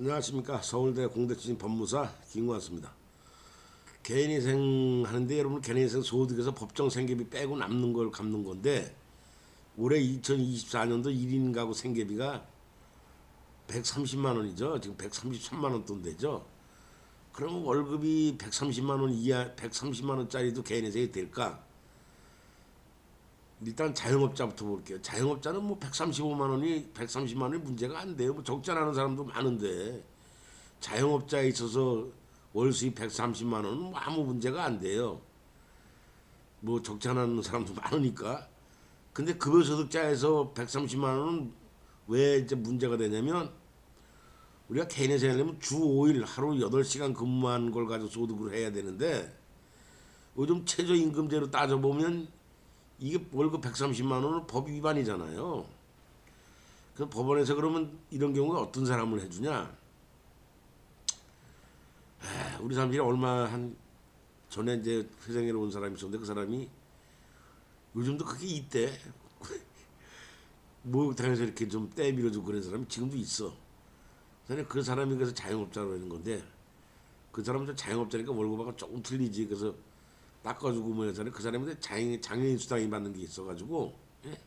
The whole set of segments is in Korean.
안녕하십니까. 서울대 공대 출신 법무사 김구환습니다. 개인위생 하는데 여러분 개인위생 소득에서 법정 생계비 빼고 남는 걸 갚는 건데 올해 2024년도 1인 가구 생계비가 130만 원이죠. 지금 133만 원 돈 되죠. 그럼 월급이 130만 원 이하 130만 원짜리도 개인위생이 될까 일단 자영업자부터 볼게요. 자영업자는 뭐 135만 원이 130만 원이 문제가 안 돼요. 뭐 적자 나는 사람도 많은데 자영업자에 있어서 월 수입 130만 원은 뭐 아무 문제가 안 돼요. 뭐 적자 나는 사람도 많으니까. 근데 급여소득자에서 130만 원은 왜 이제 문제가 되냐면 우리가 개인의 생활하려면 주 5일 하루 8시간 근무한 걸 가지고 소득을 해야 되는데 요즘 최저임금제로 따져보면 이게 월급 130만 원은 법 위반이잖아요. 그 법원에서 그러면 이런 경우에 어떤 사람을 해주냐? 에, 우리 사람들이 얼마 한 전에 이제 회생회로 온 사람이 있었는데 그 사람이 요즘도 그게 있대. 목욕탕에서 이렇게 좀 떼밀어주고 그런 사람이 지금도 있어. 그래서 그 사람이 그래서 자영업자로 하는 건데 그 사람은 자영업자니까 월급하고 조금 틀리지. 그래서 닦아주고 뭐 하잖아요. 그 사람한테 장애, 장애인 수당이 받는 게 있어가지고 예?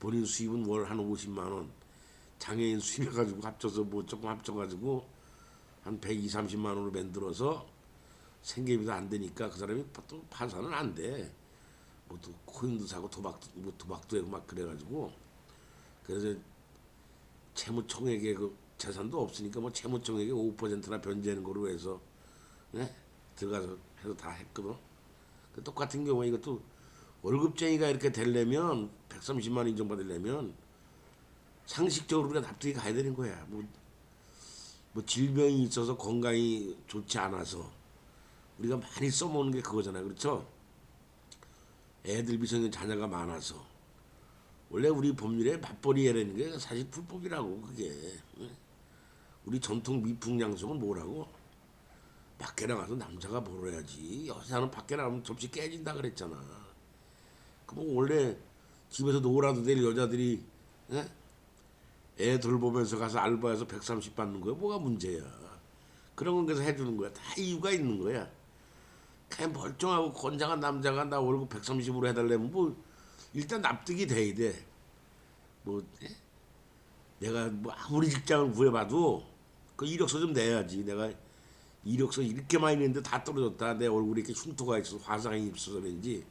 본인 수입은 월 한 50만 원 장애인 수입 해가지고 합쳐서 뭐 조금 합쳐가지고 한 120, 30만 원으로 만들어서 생계비도 안 되니까 그 사람이 또 파산은 안 돼. 뭐 또 코인도 사고 도박도 뭐 도박도 하고 막 그래가지고 그래서 채무총액에 그 재산도 없으니까 뭐 채무총액에 5%나 변제하는 거로 해서 예? 들어가서 해서 다 했거든. 그 똑같은 경우에 이것도 월급쟁이가 이렇게 되려면 130만 원 인정받으려면 상식적으로 우리가 납득이 가야 되는 거야. 뭐, 뭐 질병이 있어서 건강이 좋지 않아서 우리가 많이 써먹는 게 그거잖아요. 그렇죠? 애들 미성년 자녀가 많아서 원래 우리 법률에 맞벌이라는 게 사실 불법이라고 그게 우리 전통 미풍 양속은 뭐라고? 밖에 나가서 남자가 벌어야지 여자는 밖에 나가면 접시 깨진다 그랬잖아. 그럼 원래 집에서 놀아도 될 여자들이 예? 애 돌보면서 가서 알바해서 130 받는 거야 뭐가 문제야. 그런 건 그래서 해주는 거야. 다 이유가 있는 거야. 그냥 멀쩡하고 건장한 남자가 나 월급 130으로 해달라면 뭐 일단 납득이 돼야 돼. 뭐 예? 내가 뭐 아무리 직장을 구해봐도 그 이력서 좀 내야지. 내가 이력서 이렇게 많이 냈는데 다 떨어졌다. 내 얼굴에 이렇게 흉터가 있어서 화상이 있어서 그런지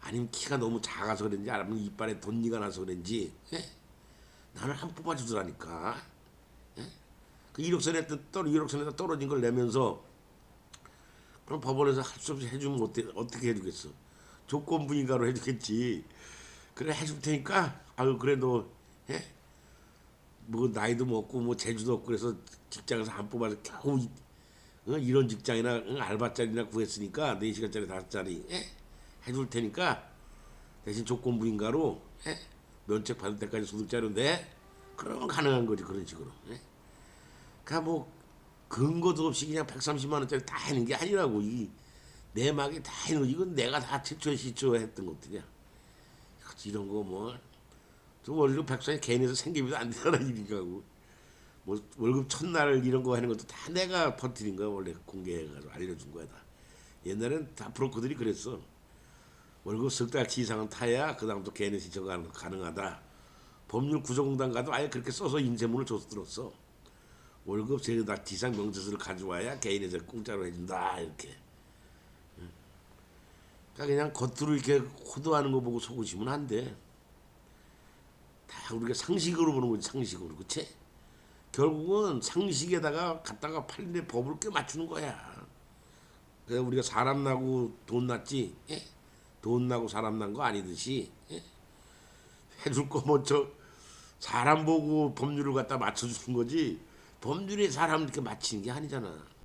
아니면 키가 너무 작아서 그런지 아니면 이빨에 덧니가 나서 그런지 예? 나는 안 뽑아주더라니까. 예? 그 이력서 냈던 떨 이력서 내다 떨어진 걸 내면서 그럼 법원에서 할 수 없이 해주면 어때, 어떻게 해주겠어? 조건부인가로 해주겠지. 그래 해줄 테니까 아유 그래도 예? 뭐 나이도 먹고 뭐 재주도 없고 그래서 직장에서 안 뽑아서 겨우 이- 어, 이런 직장이나 응, 알바짜리나 구했으니까 4시간짜리 5짜리 예? 해줄 테니까 대신 조건부인가로 예? 면책 받을 때까지 소득자료 내 그러면 가능한 거지 그런 식으로 예? 그러니까 뭐 근거도 없이 그냥 130만 원짜리 다 하는 게 아니라고 이 내막이 다거 이건 내가 다 최초에 시초했던 것들이야 이런 거뭐 월급 백성이 개인에서 생계비도 안 일이라고 뭐 월급 첫날 이런 거 하는 것도 다 내가 퍼뜨린 거야 원래 공개해가지고 알려준 거야 다. 옛날엔 다 브로커들이 그랬어. 월급 석 달치 이상은 타야 그 다음부터 개인 신청가 가능하다. 법률 구조공단 가도 아예 그렇게 써서 인쇄문을 줘서 들었어. 월급 세 달치 이상 명세서를 가져와야 개인에서 공짜로 해준다 이렇게. 응. 그러니까 그냥 겉으로 이렇게 호도하는 거 보고 속으시면 안돼. 다 우리가 상식으로 보는 거지 상식으로. 그치? 결국은 상식에다가 갖다가 팔린데 법을 꽤 맞추는 거야. 그래서 우리가 사람 나고 돈 났지, 예? 돈 나고 사람 난 거 아니듯이 예? 해줄 거 먼저 사람 보고 법률을 갖다 맞춰주는 거지 법률에 사람 이렇게 맞히는 게 아니잖아.